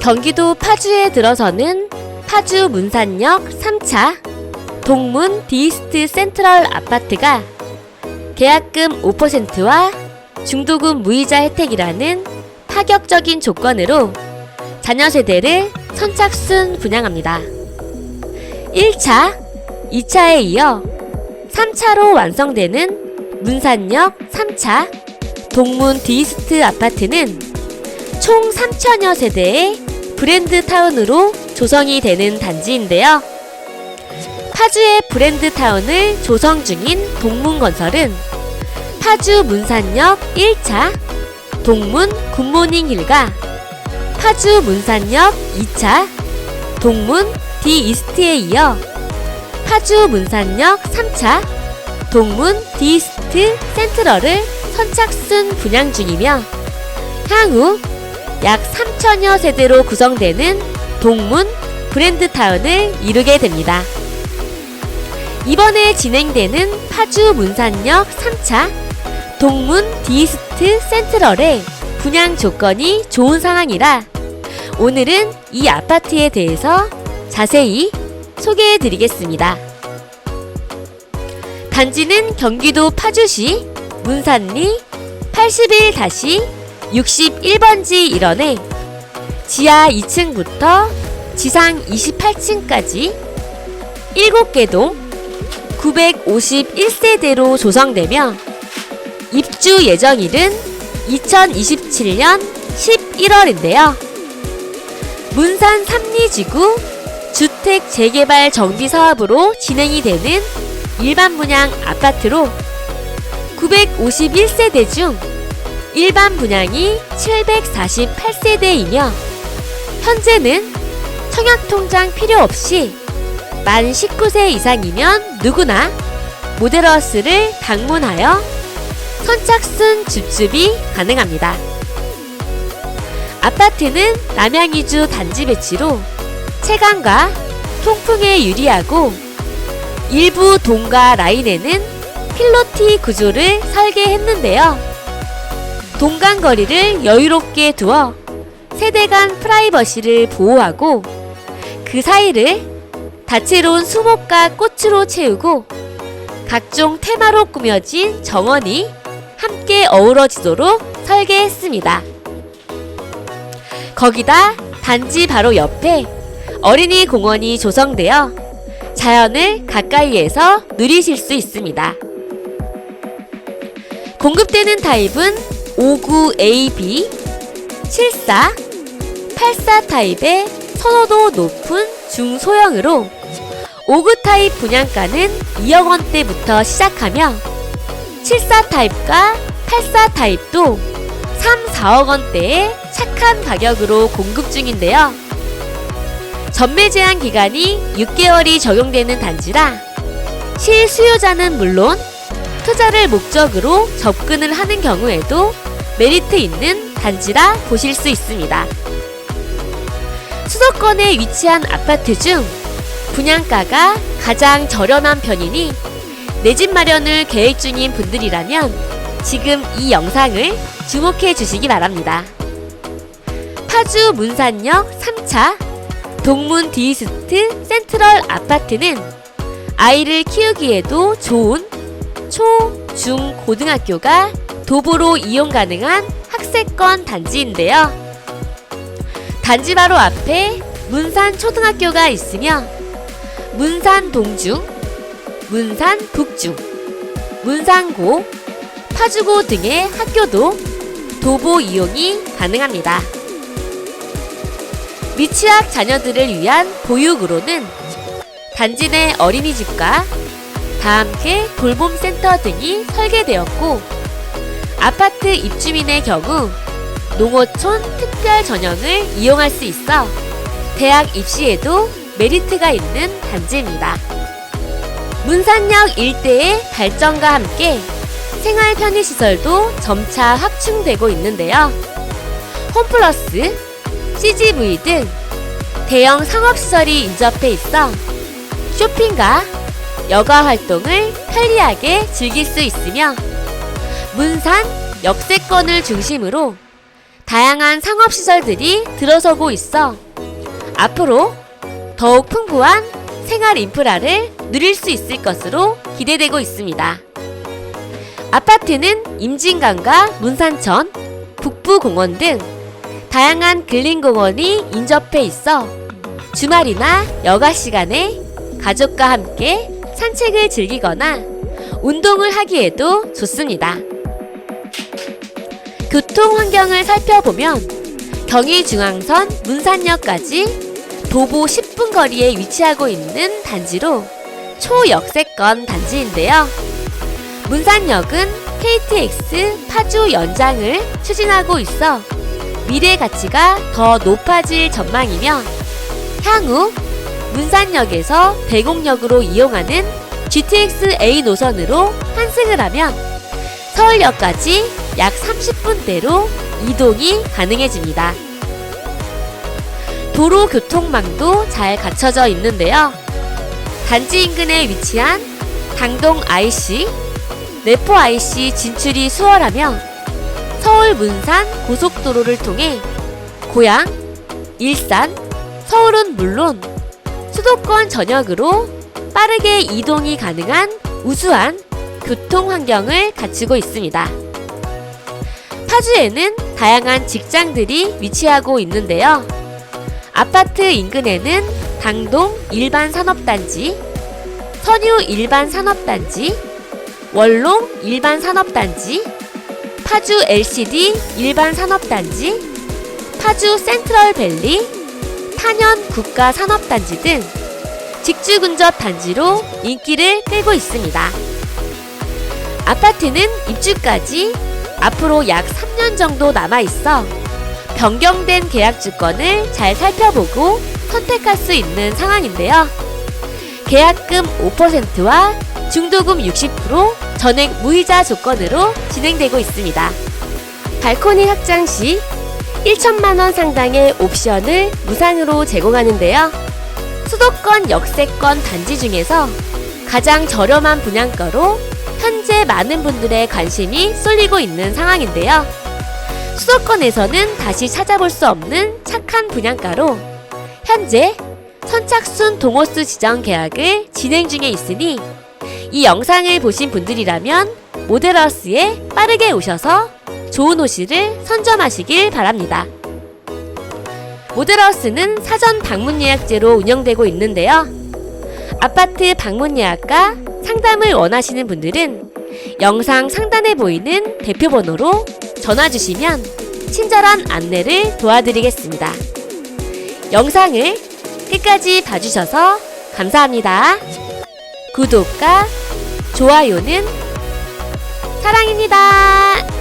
경기도 파주에 들어서는 파주 문산역 3차 동문 디스트 센트럴 아파트가 계약금 5%와 중도금 무이자 혜택이라는 파격적인 조건으로 자녀 세대를 선착순 분양합니다. 1차, 2차에 이어 3차로 완성되는 문산역 3차 동문 디스트 아파트는 총 3천여 세대의 브랜드 타운으로 조성이 되는 단지인데요. 파주의 브랜드 타운을 조성 중인 동문건설은 파주 문산역 1차 동문 굿모닝 힐과 파주 문산역 2차 동문 디 이스트에 이어 파주 문산역 3차 동문 디 이스트 센트럴을 선착순 분양 중이며 향후 약 3천여 세대로 구성되는 동문 브랜드 타운을 이루게 됩니다. 이번에 진행되는 파주 문산역 3차 동문 디스트 센트럴의 분양 조건이 좋은 상황이라 오늘은 이 아파트에 대해서 자세히 소개해 드리겠습니다. 단지는 경기도 파주시 문산리 81-61번지 일원에 지하 2층부터 지상 28층까지 7개 동 951세대로 조성되며 입주 예정일은 2027년 11월인데요. 문산 삼리지구 주택 재개발 정비 사업으로 진행이 되는 일반 분양 아파트로 951세대 중 일반 분양이 748세대이며 현재는 청약통장 필요 없이 만 19세 이상이면 누구나 모델하우스를 방문하여 선착순 줍줍이 가능합니다. 아파트는 남양이주 단지 배치로 채광과 통풍에 유리하고 일부 동가 라인에는 필로티 구조를 설계했는데요. 동간거리를 여유롭게 두어 세대 간 프라이버시를 보호하고 그 사이를 다채로운 수목과 꽃으로 채우고 각종 테마로 꾸며진 정원이 함께 어우러지도록 설계했습니다. 거기다 단지 바로 옆에 어린이 공원이 조성되어 자연을 가까이에서 누리실 수 있습니다. 공급되는 타입은 59AB, 74, 84 타입의 선호도 높은 중소형으로 5구 타입 분양가는 2억 원대부터 시작하며 74 타입과 84 타입도 3, 4억 원대의 착한 가격으로 공급 중인데요. 전매 제한 기간이 6개월이 적용되는 단지라 실수요자는 물론 투자를 목적으로 접근을 하는 경우에도 메리트 있는 단지라 보실 수 있습니다. 수도권에 위치한 아파트 중 분양가가 가장 저렴한 편이니 내 집 마련을 계획 중인 분들이라면 지금 이 영상을 주목해 주시기 바랍니다. 파주 문산역 3차 동문 디스트 센트럴 아파트는 아이를 키우기에도 좋은 초, 중, 고등학교가 도보로 이용 가능한 학세권 단지인데요. 단지 바로 앞에 문산 초등학교가 있으며 문산 동중, 문산 북중, 문산고, 파주고 등의 학교도 도보 이용이 가능합니다. 미취학 자녀들을 위한 보육으로는 단지 내 어린이집과 다함께 돌봄센터 등이 설계되었고 아파트 입주민의 경우 농어촌 특별 전형을 이용할 수 있어 대학 입시에도 메리트가 있는 단지입니다. 문산역 일대의 발전과 함께 생활 편의 시설도 점차 확충되고 있는데요. 홈플러스, CGV 등 대형 상업시설이 인접해 있어 쇼핑과 여가 활동을 편리하게 즐길 수 있으며 문산 역세권을 중심으로 다양한 상업시설들이 들어서고 있어 앞으로 더욱 풍부한 생활 인프라를 누릴 수 있을 것으로 기대되고 있습니다. 아파트는 임진강과 문산천, 북부공원 등 다양한 근린공원이 인접해 있어 주말이나 여가 시간에 가족과 함께 산책을 즐기거나 운동을 하기에도 좋습니다. 교통 환경을 살펴보면 경의중앙선 문산역까지 도보 10분 거리에 위치하고 있는 단지로 초역세권 단지인데요. 문산역은 KTX 파주 연장을 추진하고 있어 미래 가치가 더 높아질 전망이며 향후 문산역에서 대곡역으로 이용하는 GTX A 노선으로 환승을 하면 서울역까지 약 30분대로 이동이 가능해집니다. 도로 교통망도 잘 갖춰져 있는데요. 단지 인근에 위치한 당동 IC, 내포 IC 진출이 수월하며 서울 문산 고속도로를 통해 고양, 일산, 서울은 물론 수도권 전역으로 빠르게 이동이 가능한 우수한 교통 환경을 갖추고 있습니다. 파주에는 다양한 직장들이 위치하고 있는데요. 아파트 인근에는 당동 일반 산업단지, 선유 일반 산업단지, 원롱 일반 산업단지, 파주 LCD 일반 산업단지, 파주 센트럴 밸리, 탄현 국가 산업단지 등 직주 근접 단지로 인기를 끌고 있습니다. 아파트는 입주까지 앞으로 약 3년 정도 남아 있어 변경된 계약 주권을 잘 살펴보고 선택할 수 있는 상황인데요. 계약금 5%와 중도금 60% 전액 무이자 조건으로 진행되고 있습니다. 발코니 확장 시 1천만 원 상당의 옵션을 무상으로 제공하는데요. 수도권 역세권 단지 중에서 가장 저렴한 분양가로 현재 많은 분들의 관심이 쏠리고 있는 상황인데요. 수도권에서는 다시 찾아볼 수 없는 착한 분양가로 현재 선착순 동호수 지정 계약을 진행 중에 있으니 이 영상을 보신 분들이라면 모델하우스에 빠르게 오셔서 좋은 호실을 선점하시길 바랍니다. 모델하우스는 사전 방문 예약제로 운영되고 있는데요. 아파트 방문 예약과 상담을 원하시는 분들은 영상 상단에 보이는 대표 번호로 전화 주시면 친절한 안내를 도와드리겠습니다. 영상을 끝까지 봐주셔서 감사합니다. 구독과 좋아요는 사랑입니다.